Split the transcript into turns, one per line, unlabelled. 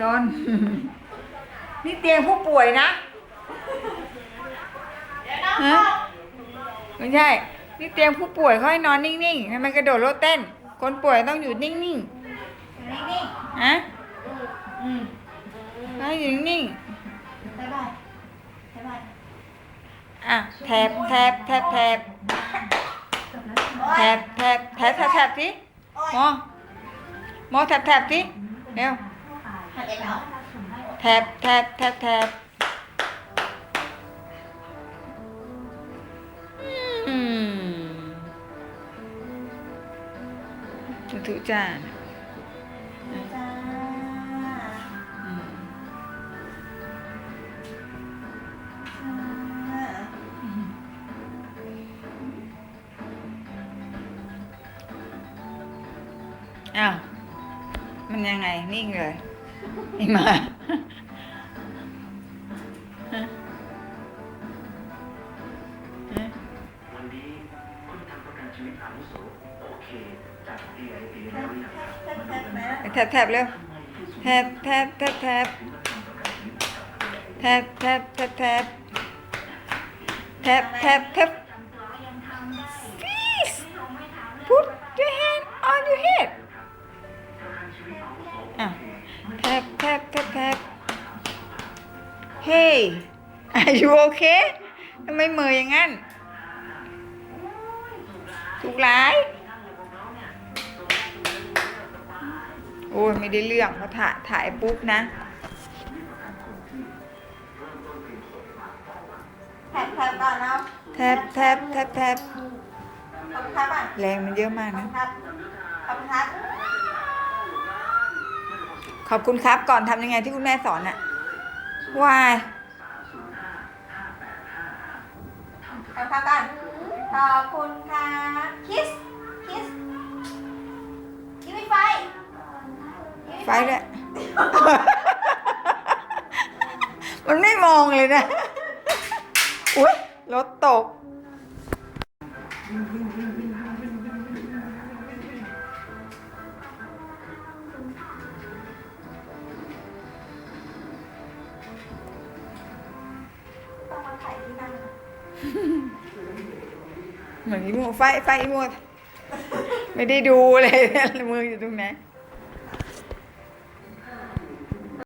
ซน นี่เตียงผู้ป่วยนะฮะไม่ใช่ นี่เตียงผู้ป่วยเขาให้นอนนิ่งๆทำไมกระโดดโลดเต้น คนป่วยต้องอยู่นิ่ง
นิ่ง
ๆฮะ
ๆอืม
ให้อยู่นิ่ง
บ๊ายบายบ๊ายบาย
ๆอะแทบแทบแทบแทบ
โอ๊
แท
ย
บแทบแทบแทบแทบสิ
โอ๊ย
หมอหมอแทบแทบสิเร็ว
หายใจไม่ออก
แทบแทบแทบแทบอืมถูกจ้า
จ้า
อ้าว มันยังไง นิ่งเลย นี่มาฮะฮะ
วันนี้คุณทำประกันชีวิตอาวุโสโอเคจาก AIA แล้วหรือยังครับมาดูกันนะครับ
แทบแทบเร็วแทบแทบแทบแทบ
ถึงมาทำประกันชีวิตกับ AIA
แทบแทบแทบแทบแทบแทบแทบ please put อะแทบแทบแทบแทบ hey are you okay ทำไมเหมืออย่างงั้น ถูกหลาย โอ้ยไม่ได้เรื่องเพราะถ่ายถ่ายปุ๊บนะ
แทบแทบก่อนเนาะ
แทบแทบแทบแทบ
ขอบคุณครับอะ
แรงมันเยอะมาก
ขอบ
นะ
คุณครับขอบคุณครับ
ขอบคุณครับ ก่อนทำยังไงที่คุณแม่สอนอะวาย
ขอบคุณครับก่อนขอบคุณครับคิส คิสยิ้มไฟยิ้ม
ไฟด้วยมันไม่มองเลยนะ อุ๊ย รถตก เหมือนอีโมไฟไฟอีโมไม่ได้ดูเลยมืออยู่ตรงไหน